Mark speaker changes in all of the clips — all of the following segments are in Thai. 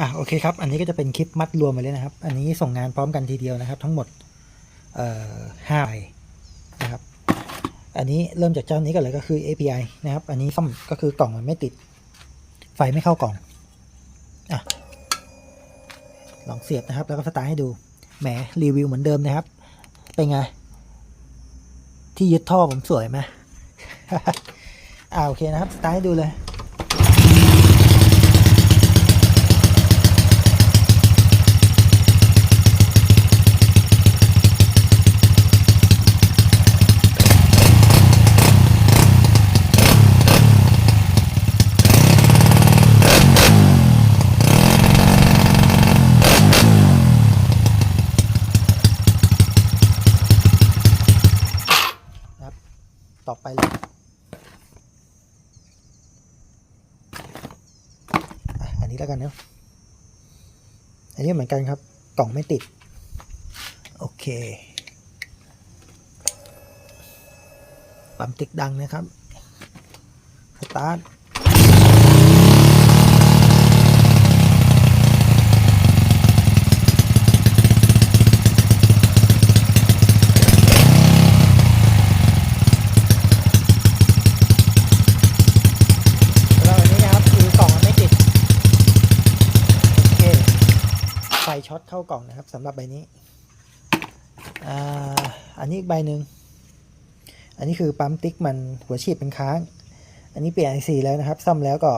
Speaker 1: อะโอเคครับ อันนี้ก็จะเป็นคลิปมัดรวมไปเลยนะครับ อันนี้ส่งงานพร้อมกันทีเดียวนะครับ ทั้งหมดเอ่อห้าใบนะครับ อันนี้เริ่มจากเจ้านี้กันเลยก็คือ API นะครับ อันนี้ซ่อมก็คือกล่องมันไม่ติด ไฟไม่เข้ากล่องอะลองเสียบนะครับ แล้วก็สตาร์ทให้ดู แหมรีวิวเหมือนเดิมนะครับ เป็นไง ที่ยึดท่อผมสวยไหมอ่าโอเคนะครับ สตาร์ทให้ดูเลย ต่อไปเลยอันนี้แล้วกันเนาะอันนี้เหมือนกันครับ กล่องไม่ติด โอเคปั๊มติ๊กดังนะครับ สตาร์ท แล้วอันนี้นะครับคือกล่องมันไม่ติด โอเค ไฟ ช็อตเข้ากล่องนะครับสำหรับใบนี้อ่าอันนี้อีกใบหนึ่งอันนี้คือปั๊มติ๊กมันหัวฉีดเป็นค้าง อันนี้เปลี่ยนไอซีแล้วนะครับ ซ่อมแล้วก็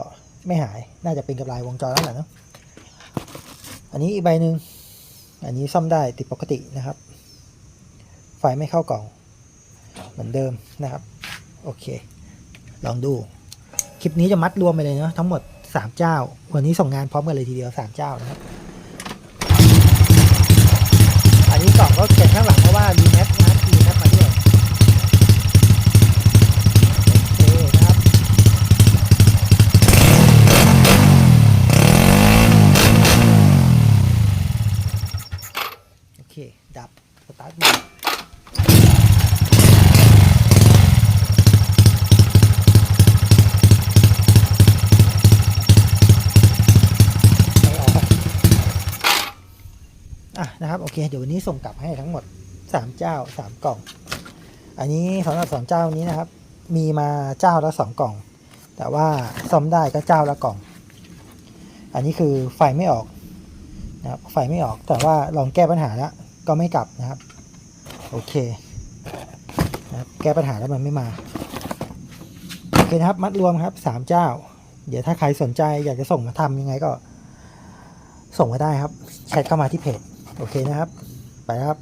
Speaker 1: ไม่หาย น่าจะเป็นกับลายวงจรแล้วแหละเนาะ อันนี้อีกใบหนึ่งอันนี้ซ่อมได้ติดปกตินะครับ ไฟไม่เข้ากล่อง เหมือนเดิมนะครับ โอเค ลองดู คลิปนี้จะมัดรวมไปเลยเนาะทั้งหมด 3 เจ้า วันนี้ส่งงานพร้อมกันเลยทีเดียว 3 เจ้านะครับ อันนี้กล่องก็เก็บข้างหลังเพราะว่ารีแมปนะครับรีแมปมาด้วยโอเคนะครับ โอเค ดับ สตาร์ทใหม่ไม่ออกอะ นะครับ โอเค เดี๋ยววันนี้ส่งกลับให้ทั้งหมด 3 เจ้า 3 กล่อง อันนี้สำหรับสองเจ้านี้นะครับ มีมาเจ้าละสองกล่อง แต่ว่าซ่อมได้ก็เจ้าละกล่อง อันนี้คือไฟไม่ออกนะครับ ไฟไม่ออก แต่ว่าลองแก้ปัญหาแล้วก็ไม่กลับนะครับ โอเคนะครับแก้ปัญหาแล้วมันไม่มา โอเคนะครับ มัดรวมครับสามเจ้า เดี๋ยวถ้าใครสนใจอยากจะส่งมาทำยังไงก็ส่งมาได้ครับ แชทเข้ามาที่เพจ โอเคนะครับ ไปครับ